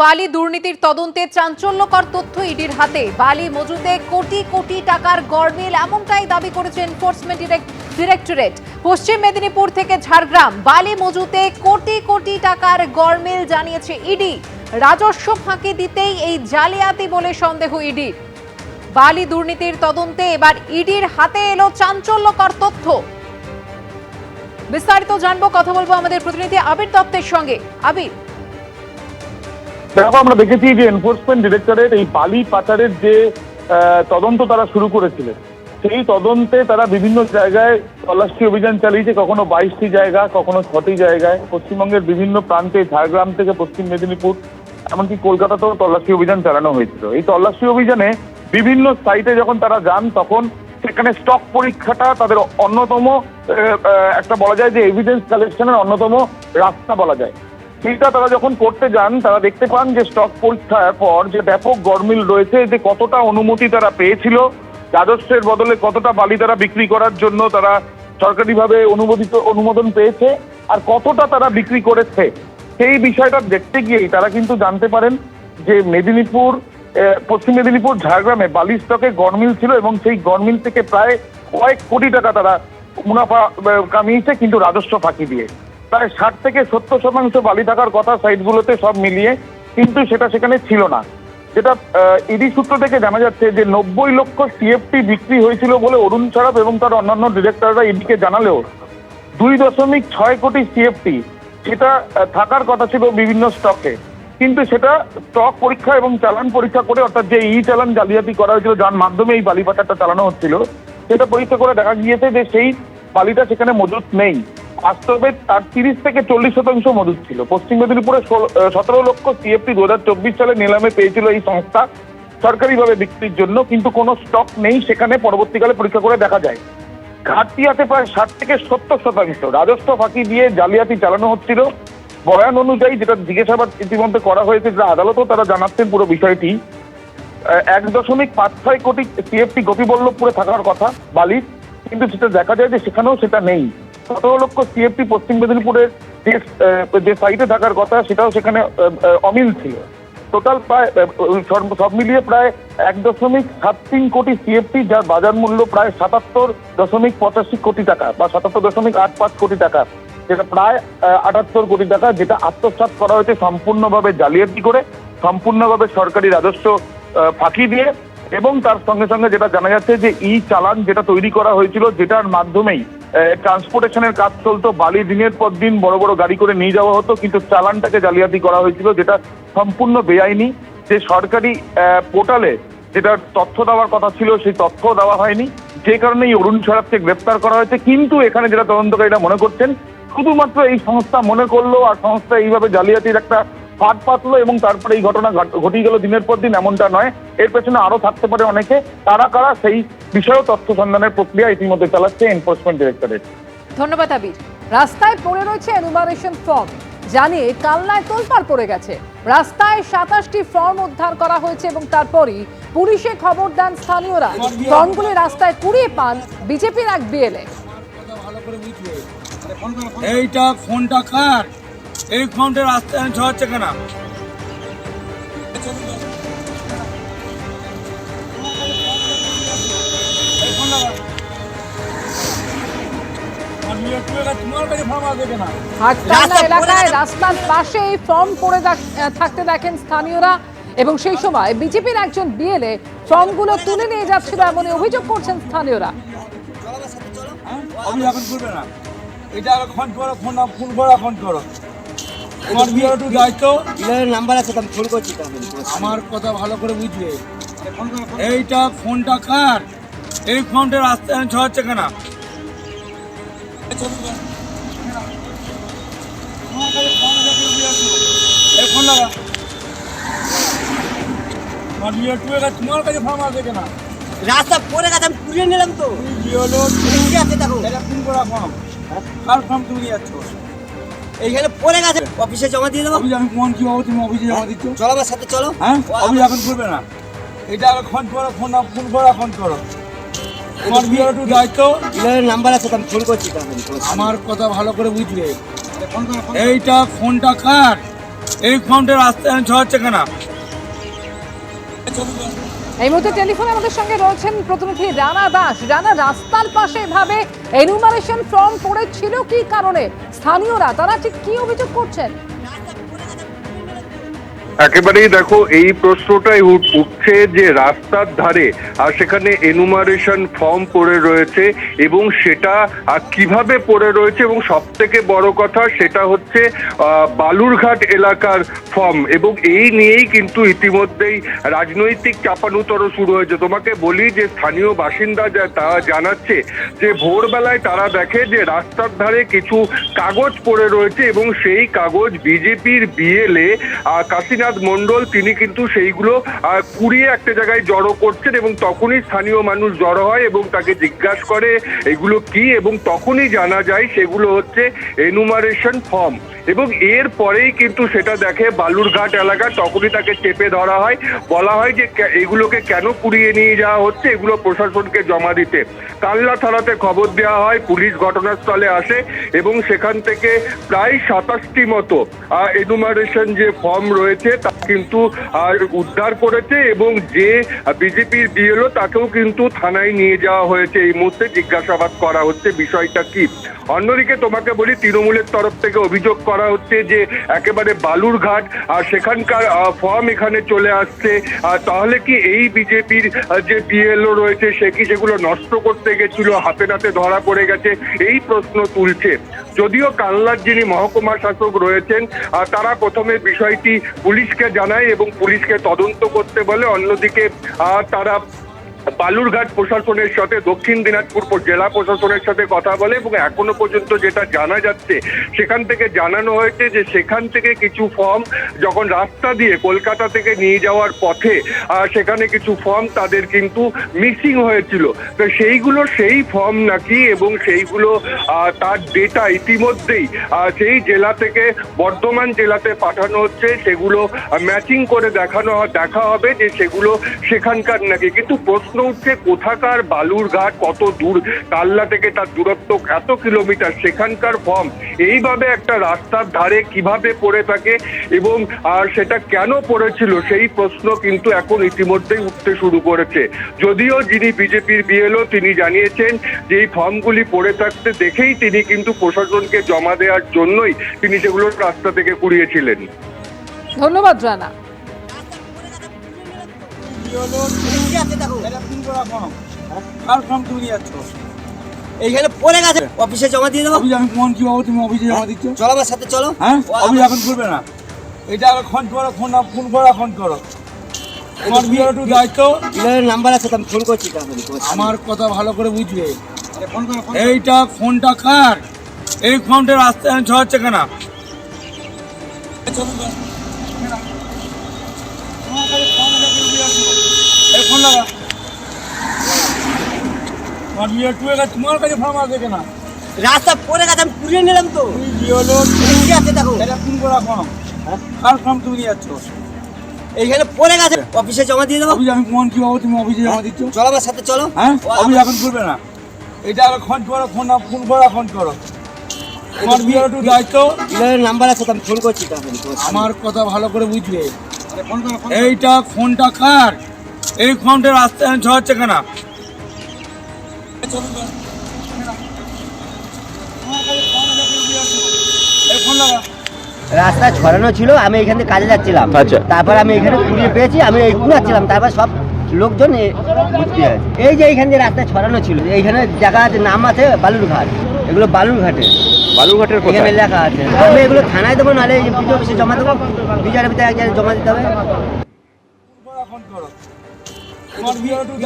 বালি দুর্নীতির তদন্তে চাঞ্চল্যকর তথ্য ইডির হাতে। বালি মজুতে কোটি কোটি টাকার গড়মিল এমনটাই দাবি করেছে এনফোর্সমেন্ট ডিরেক্টরেট পশ্চিম মেদিনীপুর থেকে ঝাড়গ্রাম। বালি মজুতে কোটি কোটি টাকার গড়মিল জানিয়েছে ইডি। রাজস্ব ফাঁকি দিতেই এই জালিয়াতি বলে সন্দেহ ইডির বালি দুর্নীতির তদন্তে এবার ইডির হাতে এলো চাঞ্চল্যকর তথ্য। বিস্তারিত জানব, কথা বলব আমাদের প্রতিনিধি আবির দত্তের সঙ্গে। আবির দেখো আমরা দেখেছি যে এনফোর্সমেন্ট ডিরেক্টরেট এই বালি পাচারের যে তদন্ত তারা শুরু করেছিলেন। সেই তদন্তে তারা বিভিন্ন জায়গায় তল্লাশি অভিযান চালিয়েছে, কখনো বাইশটি জায়গা, কখনো ছটি জায়গায়। পশ্চিমবঙ্গের বিভিন্ন প্রান্তে, ঝাড়গ্রাম থেকে পশ্চিম মেদিনীপুর, এমনকি কলকাতাতেও তল্লাশি অভিযান চালানো হয়েছিল। এই তল্লাশি অভিযানে বিভিন্ন সাইটে যখন তারা যান, তখন সেখানে স্টক পরীক্ষাটা তাদের অন্যতম একটা বলা যায় যে এভিডেন্স কালেকশনের অন্যতম রাস্তা বলা যায়। সেইটা তারা যখন করতে যান, তারা দেখতে পান যে স্টক পরীক্ষার পর যে ব্যাপক গরমিল রয়েছে, যে কতটা অনুমতি তারা পেয়েছিল, রাজস্বের বদলে কতটা বালি তারা বিক্রি করার জন্য তারা সরকারিভাবে অনুমোদিত, অনুমোদন পেয়েছে, আর কতটা তারা বিক্রি করেছে, সেই বিষয়টা দেখতে গিয়েই তারা কিন্তু জানতে পারেন যে মেদিনীপুর পশ্চিম মেদিনীপুর, ঝাড়গ্রামে বালি স্টকে গরমিল ছিল এবং সেই গরমিল থেকে প্রায় কয়েক কোটি টাকা তারা মুনাফা কামিয়েছে, কিন্তু রাজস্ব ফাঁকি দিয়ে। প্রায় ষাট থেকে সত্তর শতাংশ বালি থাকার কথা সাইটগুলোতে সব মিলিয়ে, কিন্তু সেটা সেখানে ছিল না। যেটা ইডি সূত্র থেকে জানা যাচ্ছে যে নব্বই লক্ষ টিএফটি বিক্রি হয়েছিল বলে অরুণ সারাপ এবং তার অন্যান্য ডিরেক্টররা ইডিকে জানালেও দুই দশমিক ছয় কোটি সিএফটি সেটা থাকার কথা ছিল বিভিন্ন স্টকে। কিন্তু সেটা স্টক পরীক্ষা এবং চালান পরীক্ষা করে, অর্থাৎ যে ই চালান জালিয়াতি করা হয়েছিল, যার মাধ্যমে এই বালি পাচারটা চালানো হচ্ছিল, সেটা পরীক্ষা করে দেখা গিয়েছে যে সেই বালিটা সেখানে মজুত নেই। বাস্তবে তার তিরিশ থেকে চল্লিশ শতাংশ মজুত ছিল। পশ্চিম মেদিনীপুরে সতেরো লক্ষ সিএফটি দু হাজার চব্বিশ সালে নিলামে পেয়েছিল এই সংস্থা সরকারিভাবে বিক্রির জন্য, কিন্তু কোনো স্টক নেই সেখানে পরবর্তীকালে পরীক্ষা করে দেখা যায়। ঘাটতি আছে প্রায় ষাট থেকে সত্তর শতাংশ। রাজস্ব ফাঁকি দিয়ে জালিয়াতি চালানো হচ্ছিল। বয়ান অনুযায়ী যেটা জিজ্ঞাসাবাদ ইতিমধ্যে করা হয়েছে যে আদালতও তারা জানাচ্ছেন পুরো বিষয়টি এক দশমিক পাঁচ ছয় কোটি সিএফটি গোপীবল্লভপুরে থাকার কথা বালির কিন্তু সেটা দেখা যায় যে সেখানেও সেটা নেই। সতেরো লক্ষ সিএফটি পশ্চিম মেদিনীপুরের যে সাইটে থাকার কথা, সেটাও সেখানে অমিল ছিল। টোটাল প্রায় সব মিলিয়ে প্রায় এক দশমিক সাত তিন কোটি সিএফটি, যার বাজার মূল্য প্রায় সাতাত্তর দশমিক পঁচাশি কোটি টাকা, বা সাতাত্তর দশমিক আট পাঁচ কোটি টাকা। যেটা প্রায় আটাত্তর কোটি টাকা, যেটা আত্মসাৎ করা হয়েছে সম্পূর্ণভাবে জালিয়াতি করে, সম্পূর্ণভাবে সরকারি রাজস্ব ফাঁকি দিয়ে। এবং তার সঙ্গে সঙ্গে যেটা জানা যাচ্ছে যে ই চালান যেটা তৈরি করা হয়েছিল, যেটার মাধ্যমেই ট্রান্সপোর্টেশনের কাজ চলতো। বালি দিনের পর দিন বড় বড় গাড়ি করে নিয়ে যাওয়া হতো, কিন্তু চালানটাকে জালিয়াতি করা হয়েছিল, যেটা সম্পূর্ণ বেআইনি। যে সরকারি পোর্টালে যেটা তথ্য দেওয়ার কথা ছিল, সেই তথ্য দেওয়া হয়নি। যে কারণে এই অরুণ সারাপকে গ্রেপ্তার করা হয়েছে। কিন্তু এখানে যেটা তদন্তকারীরা মনে করছেন, শুধুমাত্র এই সংস্থা মনে করল, আর সংস্থা এইভাবে জালিয়াতির একটা ফাঁদ পাতলো এবং তারপরে এই ঘটনা ঘট- ঘটিয়ে গেল দিনের পর দিন এমনটা নয়। এর পেছনে আরও থাকতে পারে অনেকে। তারা কারা সেই বিষয়েও তথ্য সন্ধানের প্রক্রিয়া ইতিমধ্যে চালাচ্ছে এনফোর্সমেন্ট ডিরেক্টরেট ধন্যবাদ আবির। রাস্তায় পড়ে রয়েছে এনুমারেশন ফর্ম জানিয়ে কালনায় তোলপাড় পড়ে গেছে। রাস্তায় সাতাশটি ফর্ম উদ্ধার করা হয়েছে এবং তারপরই পুলিশে খবর দেন স্থানীয়রা। ফর্মগুলি রাস্তায় কুড়িয়ে পান বিজেপির এক বিএলএ এইটা ফোনটা কার? এই রাস্তায় ছড়াচ্ছে কেন? এলাকায় রাস্তার পাশে এই ফর্ম পড়ে থাকতে দেখেন স্থানীয়রা। এবং সেই সময় বিজেপির একজন বিএলএ ফর্মগুলো তুলে নিয়ে যাচ্ছিল এমন অভিযোগ করছেন স্থানীয়রা। এটা ফোন করো ফোন ফোন করো। বিয়ে একটু দায়িত্ব। নাম্বার আছে আমি ফোন করছি আমার কথা ভালো করে বুঝবে। এইটা ফোনটা কার? এই ফোনটা রাস্তায় ছড়াচ্ছে কেন? ফোন লাগা। আমার বিয়ে এলাকা তোমার কাছে ফোন আছে কেন? রাস্তা পড়ে গেছে আমি পুড়িয়ে নিলাম তো। ঠিক আছে দেখো। এটা ফোন করা ফর্ম কার ফর্ম তুমি যাচ্ছ? এইখানে পড়ে গেছে। অফিসে জমা দিয়ে দেবো। আমি কোন কি বাবু তুমি অফিসে জমা দিচ্ছ? চলো আমার সাথে চলো। হ্যাঁ? অফিস এখন করবে না। এটা আগে ফোন করো ফোন ফোন করো ফোন করো। তোমার বিয়ে একটু দায়িত্ব। ডিলারের নাম্বার আছে আমি ফোন করছি আমি আমার কথা ভালো করে বুঝবে এইটা ফোনটা কার? এই ফর্মটা রাস্তায় ছড়াচ্ছে কেন? এই মুহূর্তে টেলিফোনে আমাদের সঙ্গে রয়েছেন প্রতিনিধি রানা দাস। রানা, রাস্তার পাশে এভাবে এনুমারেশন ফর্ম পড়েছিল কি কারণে? স্থানীয়রা, তারা ঠিক কি অভিযোগ করছেন? একেবারেই দেখো, এই প্রশ্নটাই উঠছে যে রাস্তার ধারে, আর সেখানে এনুমারেশন ফর্ম পড়ে রয়েছে এবং সেটা কীভাবে পড়ে রয়েছে এবং সব থেকে বড় কথা সেটা হচ্ছে বালুরঘাট এলাকার ফর্ম এবং এই নিয়েই কিন্তু ইতিমধ্যেই রাজনৈতিক চাপানুতর শুরু হয়েছে। তোমাকে বলি যে স্থানীয় বাসিন্দা যা তারা জানাচ্ছে যে ভোরবেলায় তারা দেখে যে রাস্তার ধারে কিছু কাগজ পড়ে রয়েছে এবং সেই কাগজ বিজেপির বিএলএ কাশীনাথ মণ্ডল, তিনি কিন্তু সেইগুলো কুড়িয়ে একটা জায়গায় জড়ো করছেন এবং তখনই স্থানীয় মানুষ জড়ো হয় এবং তাকে জিজ্ঞাসা করে এগুলো কি এবং তখনই জানা যায় সেগুলো হচ্ছে এনুমারেশন ফর্ম এবং এর পরেই কিন্তু সেটা দেখে বালুরঘাট এলাকা তখনই তাকে চেপে ধরা হয়। বলা হয় যে এগুলোকে কেন কুড়িয়ে নিয়ে যাওয়া হচ্ছে, এগুলো প্রশাসনকে জমা দিতে। কাল্লা থানাতে খবর দেওয়া হয়, পুলিশ ঘটনাস্থলে আসে এবং সেখান থেকে প্রায় সাতাশটি মতো এনুমারেশন যে ফর্ম রয়েছে তা কিন্তু, আর উদ্ধার করেছে এবং যে বিজেপির বিএলও তাকেও কিন্তু থানায় নিয়ে যাওয়া হয়েছে। এই মুহূর্তে জিজ্ঞাসাবাদ করা হচ্ছে বিষয়টা কি? অন্যদিকে তোমাকে বলি, তৃণমূলের তরফ থেকে অভিযোগ করা হচ্ছে যে, একেবারে বালুরঘাট, আর সেখানকার ফর্ম এখানে চলে আসছে। তাহলে কি এই বিজেপির যে বিএলও রয়েছে, সে কি সেগুলো নষ্ট করতে গেছিল, হাতে নাতে ধরা পড়ে গেছে? এই প্রশ্ন তুলছে। যদিও কাল্লার যিনি মহকুমা শাসক রয়েছেন তারা প্রথমে বিষয়টি পুলিশকে জানায় এবং পুলিশকে তদন্ত করতে বলে। অন্যদিকে তারা বালুরঘাট প্রশাসনের সাথে, দক্ষিণ দিনাজপুর জেলা প্রশাসনের সাথে কথা বলে এবং এখনও পর্যন্ত যেটা জানা যাচ্ছে, সেখান থেকে জানানো হয়েছে যে সেখান থেকে কিছু ফর্ম যখন রাস্তা দিয়ে কলকাতা থেকে নিয়ে যাওয়ার পথে সেখানে কিছু ফর্ম তাদের কিন্তু মিসিং হয়েছিল। তো সেইগুলো সেই ফর্ম নাকি এবং সেইগুলো তার ডেটা ইতিমধ্যেই সেই জেলা থেকে বর্ধমান জেলাতে পাঠানো হচ্ছে। সেগুলো ম্যাচিং করে দেখানো, দেখা হবে যে সেগুলো সেখানকার নাকি। কিন্তু প্রশ্ন উঠছে, কোথাকার বালুরঘাট কত দূর? কাল্লা থেকে তার দূরত্ব এত কিলোমিটার, সেখানকার ফর্ম। এইভাবে একটা রাস্তার ধারে কীভাবে পড়ে থাকে এবং, আর সেটা কেন পড়েছিল, সেই প্রশ্ন কিন্তু এখন ইতিমধ্যেই উঠতে শুরু করেছে। যদিও যিনি বিজেপির বিএলও, তিনি জানিয়েছেন যে এই ফর্মগুলি পড়ে থাকতে দেখেই তিনি কিন্তু প্রশাসনকে জমা দেওয়ার জন্যই তিনি সেগুলো রাস্তা থেকে কুড়িয়েছিলেন। ধন্যবাদ, রানা। এইখানে পড়ে গেছে অফিসে জমা দিয়ে দেবো আমি কোন কি বাবু তুমি অফিসে জমা দিচ্ছ চলো আমার সাথে চলো হ্যাঁ অফিস এখন করবে না এটা আগে ফোন করো ফোন ফোন করো ফোন করো নাম্বার আছে আমি ফোন করছি আমার কথা ভালো করে বুঝবে এইটা ফোনটা কার? এই ফোনটা রাস্তায় ছড়াচ্ছে কেন এই ফোন লাগা। তোমার কাছে ফর্ম আছে কেন রাস্তা পড়ে গেছে আমি কুড়িয়ে নিলাম তো। আছে দেখো। এটা ফোন করা ফর্ম কার ফর্ম তুমি নিয়ে যাচ্ছ? এইখানে পড়ে গেছে অফিসে জমা দিয়ে দেবো। আমি কোন কি বাবু তুমি অফিসে জমা দিচ্ছ? চলো আমার সাথে চলো। হ্যাঁ? অফিস এখন করবে না। এটা আগে ফোন করো ফোন ফোন করো ফোন করো। তোমার বিয়ে একটু দায়িত্ব। ডিলারের নাম্বার আছে আমি ফোন করছি আমার কথা ভালো করে বুঝবে। এইটা ফোনটা কার? এই ফোনটা রাস্তায় ছড়াচ্ছে কেন? রাস্তা ছড়ানো ছিল আমি এখান থেকে কাজে যাচ্ছিলাম। আচ্ছা। তারপর আমি এখানে কুড়িয়ে পেয়েছি আমি এই কুড়াচ্ছিলাম তারপর সব লোকজন এই যে এইখানে যে রাস্তা ছড়ানো ছিল এইখানে জায়গা আছে নাম আছে বালুরঘাট। এগুলো বালুরঘাটে। বালুরঘাটের এখানে লেখা আছে। আমি এগুলো থানায় দেবো নাহলে অফিসে জমা দেবো। জায়গায় জমা দিতে হবে।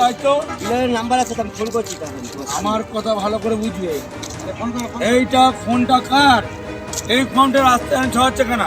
দায়িত্ব নাম্বার আছে তো আমি ফোন করছি আমার কথা ভালো করে বুঝবে। এইটা ফোনটা কার? এই ফোনটা রাস্তায় ছড়াচ্ছে কেন?